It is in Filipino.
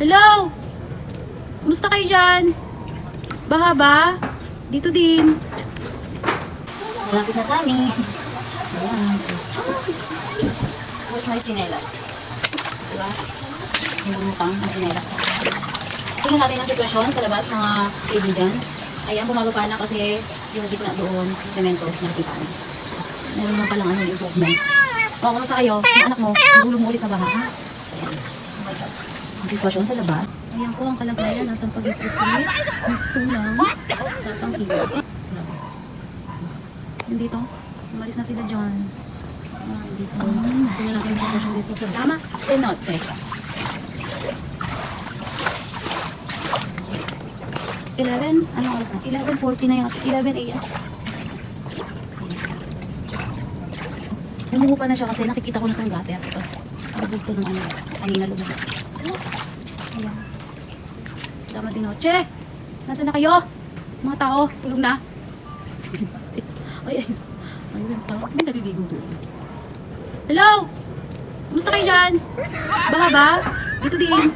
Hello? Kumusta kayo dyan? Baha ba? Dito din. Malapit na sa amin. Ayan. Where's my sinelas? Diba? Pang ang sinelas na. Tingnan natin ang sitwasyon sa labas mga kaibigan. Ayan, bumababa na kasi yung gitna doon, semento, nakikita niyo. Meron naman palang ano, improvement. O, kamusta kayo? Yung anak mo, nagulong mo ulit sa baha, ha? Ayan. Ang sitwasyon sa labas. Ayan po ang kalagayan ng sampag proceed. Gusto lang sa pang-iwa. Yung dito, umalis na sila dyan. Ah, dito. Tingnan natin yung sitwasyon dito sa tama. Eh, not safe. 11, anong oras na? 11.40 na yung 11 a.m. Lumuho na siya kasi nakikita ko na itong gutter. Ito. Nabog ko ng ano. Kanina lumuho. Ayan. Tama din noche. Nasaan na kayo? Mga tao, tulog na. ay, ay. Ay, may tao. May nabibigo doon. Hello? Kumusta kayo dyan? Baha ba? Dito din.